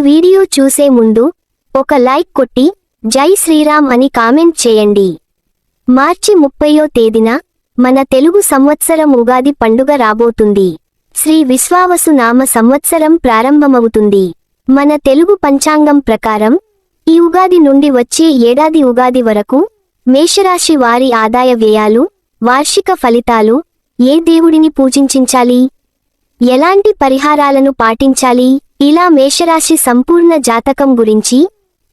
Video చూసే ముందు ఒక లైక్ కొట్టి జై శ్రీరామ్ అని కామెంట్ చేయండి. మార్చి ముప్పయో తేదీన మన తెలుగు సంవత్సరం ఉగాది పండుగ రాబోతుంది. శ్రీ విశ్వావసు నామ సంవత్సరం ప్రారంభమవుతుంది. మన తెలుగు పంచాంగం ప్రకారం ఈ ఉగాది నుండి వచ్చే ఏడాది ఉగాది వరకు మేషరాశి వారి ఆదాయ వ్యయాలు వార్షిక ఫలితాలు ఏ దేవుడిని పూజించాలి? ఎలాంటి పరిహారాలను పాటించాలి? ఇలా మేషరాశి సంపూర్ణ జాతకం గురించి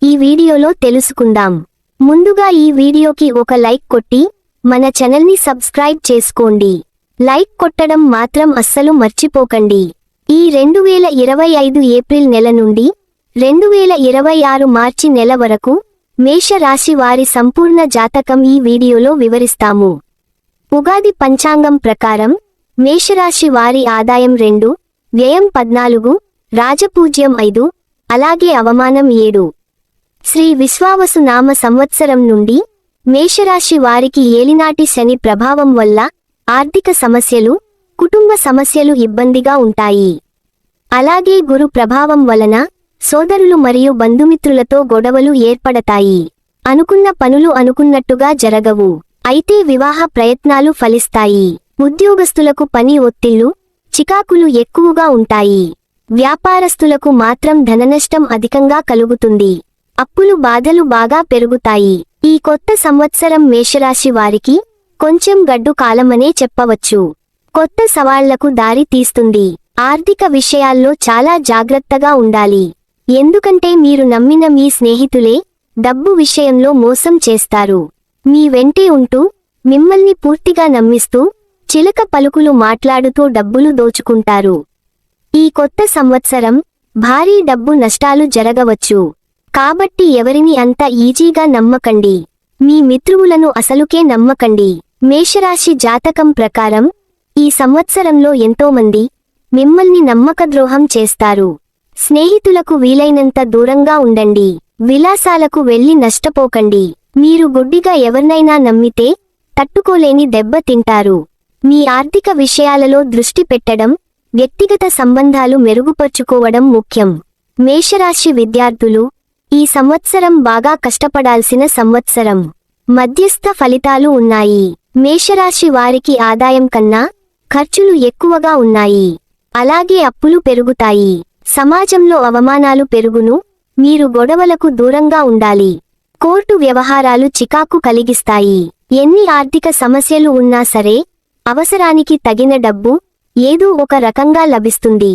ఈ వీడియోలో తెలుసుకుందాం. ముందుగా ఈ వీడియోకి ఒక లైక్ కొట్టి మన ఛానల్ని సబ్స్క్రైబ్ చేసుకోండి. లైక్ కొట్టడం మాత్రం అస్సలు మర్చిపోకండి. ఈ రెండు వేల ఇరవై ఐదు ఏప్రిల్ నెల నుండి రెండు వేల ఇరవై ఆరు మార్చి నెల వరకు మేషరాశి వారి సంపూర్ణ జాతకం ఈ వీడియోలో వివరిస్తాము. ఉగాది పంచాంగం ప్రకారం మేషరాశి వారి ఆదాయం రెండు వ్యయం పద్నాలుగు రాజపూజ్యం ఐదు అలాగే అవమానం ఏడు. శ్రీ విశ్వావసు నామ సంవత్సరం నుండి మేషరాశి వారికి ఏలినాటి శని ప్రభావం వల్ల ఆర్థిక సమస్యలు కుటుంబ సమస్యలు ఇబ్బందిగా ఉంటాయి. అలాగే గురు ప్రభావం వలన సోదరులు మరియు బంధుమిత్రులతో గొడవలు ఏర్పడతాయి. అనుకున్న పనులు అనుకున్నట్టుగా జరగవు. అయితే వివాహ ప్రయత్నాలు ఫలిస్తాయి. ఉద్యోగస్తులకు పని ఒత్తిళ్ళు చికాకులు ఎక్కువగా ఉంటాయి. వ్యాపారస్తులకు మాత్రం ధననష్టం అధికంగా కలుగుతుంది. అప్పులు బాధలు బాగా పెరుగుతాయి. ఈ కొత్త సంవత్సరం మేషరాశి వారికి కొంచెం గడ్డు కాలమనే చెప్పవచ్చు. కొత్త సవాళ్ళకు దారి తీస్తుంది. ఆర్థిక విషయాల్లో చాలా జాగ్రత్తగా ఉండాలి. ఎందుకంటే మీరు నమ్మిన మీ స్నేహితులే డబ్బు విషయంలో మోసం చేస్తారు. మీ వెంటే ఉంటూ మిమ్మల్ని పూర్తిగా నమ్మిస్తూ చిలక పలుకులు మాట్లాడుతూ డబ్బులు దోచుకుంటారు. ఈ కొత్త సంవత్సరం భారీ డబ్బు నష్టాలు జరగవచ్చు. కాబట్టి ఎవరిని అంత ఈజీగా నమ్మకండి. మీ మిత్రువులను అసలుకే నమ్మకండి. మేషరాశి జాతకం ప్రకారం ఈ సంవత్సరంలో ఎంతోమంది మిమ్మల్ని నమ్మకద్రోహం చేస్తారు. స్నేహితులకు వీలైనంత దూరంగా ఉండండి. విలాసాలకు వెళ్ళి నష్టపోకండి. మీరు గుడ్డిగా ఎవరినైనా నమ్మితే తట్టుకోలేని దెబ్బ తింటారు. మీ ఆర్థిక విషయాలలో దృష్టి పెట్టడం వ్యక్తిగత సంబంధాలు మెరుగుపరుచుకోవడం ముఖ్యం. మేషరాశి విద్యార్థులు ఈ సంవత్సరం బాగా కష్టపడాల్సిన సంవత్సరం. మధ్యస్థ ఫలితాలు ఉన్నాయి. మేషరాశి వారికి ఆదాయం కన్నా ఖర్చులు ఎక్కువగా ఉన్నాయి. అలాగే అప్పులు పెరుగుతాయి. సమాజంలో అవమానాలు పెరుగును మీరు గొడవలకు దూరంగా ఉండాలి. కోర్టు వ్యవహారాలు చికాకు కలిగిస్తాయి. ఎన్ని ఆర్థిక సమస్యలు ఉన్నా సరే అవసరానికి తగిన డబ్బు ఏదో ఒక రకంగా లభిస్తుంది.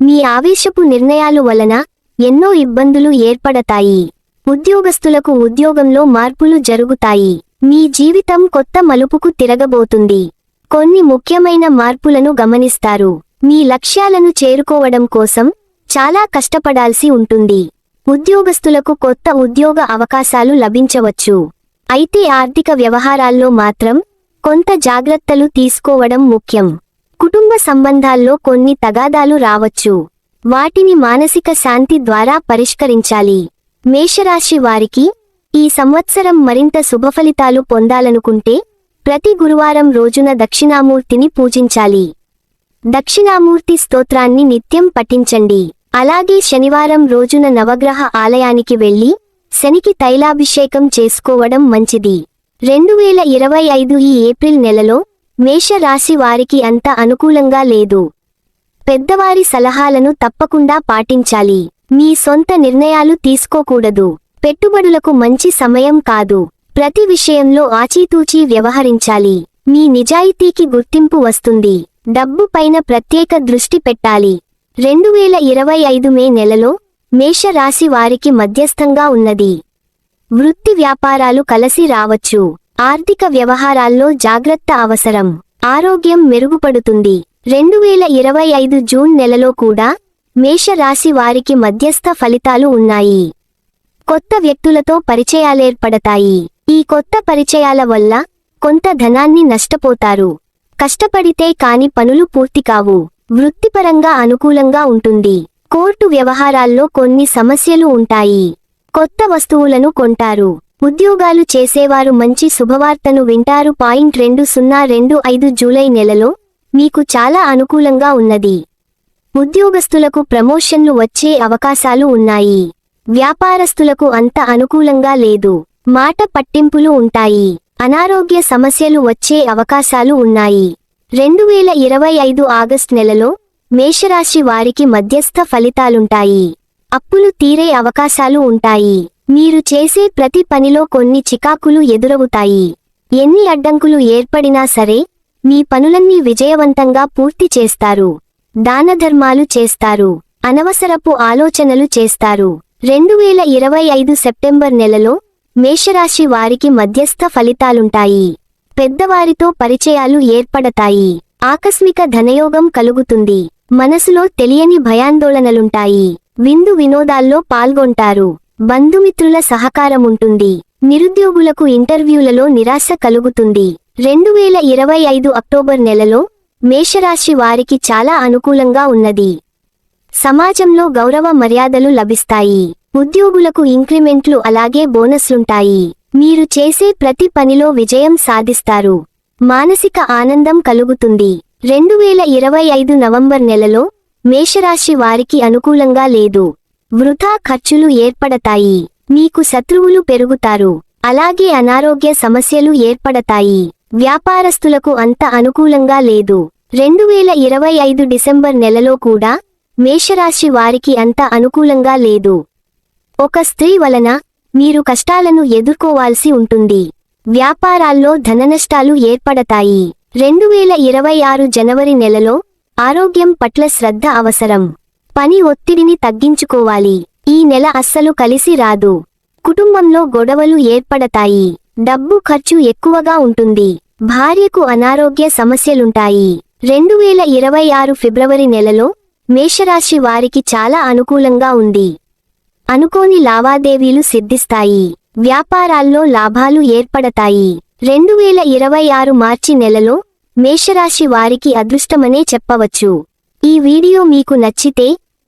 మీ ఆవేశపు నిర్ణయాలు వలన ఎన్నో ఇబ్బందులు ఏర్పడతాయి. ఉద్యోగస్తులకు ఉద్యోగంలో మార్పులు జరుగుతాయి. మీ జీవితం కొత్త మలుపుకు తిరగబోతుంది. కొన్ని ముఖ్యమైన మార్పులను గమనిస్తారు. మీ లక్ష్యాలను చేరుకోవడం కోసం చాలా కష్టపడాల్సి ఉంటుంది. ఉద్యోగస్తులకు కొత్త ఉద్యోగ అవకాశాలు లభించవచ్చు. అయితే ఆర్థిక వ్యవహారాల్లో మాత్రం కొంత జాగ్రత్తలు తీసుకోవడం ముఖ్యం. కుటుంబ సంబంధాల్లో కొన్ని తగాదాలు రావచ్చు. వాటిని మానసిక శాంతి ద్వారా పరిష్కరించాలి. మేషరాశి వారికి ఈ సంవత్సరం మరింత శుభఫలితాలు పొందాలనుకుంటే ప్రతి గురువారం రోజున దక్షిణామూర్తిని పూజించాలి. దక్షిణామూర్తి స్తోత్రాన్ని నిత్యం పఠించండి. అలాగే శనివారం రోజున నవగ్రహ ఆలయానికి వెళ్ళి శనికి తైలాభిషేకం చేసుకోవడం మంచిది. రెండు వేల ఇరవై ఐదు ఈ ఏప్రిల్ నెలలో మేషరాశి వారికి అంత అనుకూలంగా లేదు. పెద్దవారి సలహాలను తప్పకుండా పాటించాలి. మీ సొంత నిర్ణయాలు తీసుకోకూడదు. పెట్టుబడులకు మంచి సమయం కాదు. ప్రతి విషయంలో ఆచితూచి వ్యవహరించాలి. మీ నిజాయితీకి గుర్తింపు వస్తుంది. డబ్బు పైన ప్రత్యేక దృష్టి పెట్టాలి. రెండు వేల ఇరవై ఐదు మే నెలలో మేషరాశి వారికి మధ్యస్థంగా ఉన్నది. వృత్తి వ్యాపారాలు కలసి రావచ్చు. ఆర్థిక వ్యవహారాల్లో జాగ్రత్త అవసరం. ఆరోగ్యం మెరుగుపడుతుంది. రెండు వేల ఇరవై ఐదు జూన్ నెలలో కూడా మేషరాశి వారికి మధ్యస్థ ఫలితాలు ఉన్నాయి. కొత్త వ్యక్తులతో పరిచయాలేర్పడతాయి. ఈ కొత్త పరిచయాల వల్ల కొంత ధనాన్ని నష్టపోతారు. కష్టపడితే కాని పనులు పూర్తి కావు. వృత్తిపరంగా అనుకూలంగా ఉంటుంది. కోర్టు వ్యవహారాల్లో కొన్ని సమస్యలు ఉంటాయి. కొత్త వస్తువులను కొంటారు. ఉద్యోగాలు చేసేవారు మంచి శుభవార్తను వింటారు. పాయింట్ రెండు సున్నా రెండు ఐదు జూలై నెలలో మీకు చాలా అనుకూలంగా ఉన్నది. ఉద్యోగస్తులకు ప్రమోషన్లు వచ్చే అవకాశాలు ఉన్నాయి. వ్యాపారస్తులకు అంత అనుకూలంగా లేదు. మాట పట్టింపులు ఉంటాయి. అనారోగ్య సమస్యలు వచ్చే అవకాశాలు ఉన్నాయి. రెండు వేల ఇరవై ఐదు ఆగస్ట్ నెలలో మేషరాశి వారికి మధ్యస్థ ఫలితాలుంటాయి. అప్పులు తీరే అవకాశాలు ఉంటాయి. మీరు చేసే ప్రతి పనిలో కొన్ని చికాకులు ఎదురవుతాయి. ఎన్ని అడ్డంకులు ఏర్పడినా సరే మీ పనులన్నీ విజయవంతంగా పూర్తి చేస్తారు. దానధర్మాలు చేస్తారు. అనవసరపు ఆలోచనలు చేస్తారు. రెండు వేల ఇరవై ఐదు సెప్టెంబర్ నెలలో మేషరాశి వారికి మధ్యస్థ ఫలితాలుంటాయి. పెద్దవారితో పరిచయాలు ఏర్పడతాయి. ఆకస్మిక ధనయోగం కలుగుతుంది. మనసులో తెలియని భయాందోళనలుంటాయి. విందు వినోదాల్లో పాల్గొంటారు. బంధుమిత్రుల సహకారముంటుంది. నిరుద్యోగులకు ఇంటర్వ్యూలలో నిరాశ కలుగుతుంది. రెండు వేల ఇరవై ఐదు అక్టోబర్ నెలలో మేషరాశి వారికి చాలా అనుకూలంగా ఉన్నది. సమాజంలో గౌరవ మర్యాదలు లభిస్తాయి. ఉద్యోగులకు ఇంక్రిమెంట్లు అలాగే బోనస్లుంటాయి. మీరు చేసే ప్రతి పనిలో విజయం సాధిస్తారు. మానసిక ఆనందం కలుగుతుంది. రెండు వేల ఇరవై ఐదు నవంబర్ నెలలో మేషరాశి వారికి అనుకూలంగా లేదు. వృథా ఖర్చులు ఏర్పడతాయి. మీకు శత్రువులు పెరుగుతారు. అలాగే అనారోగ్య సమస్యలు ఏర్పడతాయి. వ్యాపారస్తులకు అంత అనుకూలంగా లేదు. రెండు వేల ఇరవై ఐదు డిసెంబర్ నెలలో కూడా మేషరాశి వారికి అంత అనుకూలంగా లేదు. ఒక స్త్రీ వలన మీరు కష్టాలను ఎదుర్కోవాల్సి ఉంటుంది. వ్యాపారాల్లో ధననష్టాలు ఏర్పడతాయి. రెండు వేల ఇరవై ఆరు జనవరి నెలలో ఆరోగ్యం పట్ల శ్రద్ధ అవసరం. పని ఒత్తిడిని తగ్గించుకోవాలి. ఈ నెల అస్సలు కలిసి రాదు. కుటుంబంలో గొడవలు ఏర్పడతాయి. డబ్బు ఖర్చు ఎక్కువగా ఉంటుంది. భార్యకు అనారోగ్య సమస్యలుంటాయి. రెండు వేల ఇరవై ఆరు ఫిబ్రవరి నెలలో మేషరాశి వారికి చాలా అనుకూలంగా ఉంది. అనుకోని లావాదేవీలు సిద్ధిస్తాయి. వ్యాపారాల్లో లాభాలు ఏర్పడతాయి. రెండు వేల ఇరవై ఆరు మార్చి నెలలో మేషరాశి వారికి అదృష్టమనే చెప్పవచ్చు. ఈ వీడియో మీకు నచ్చితే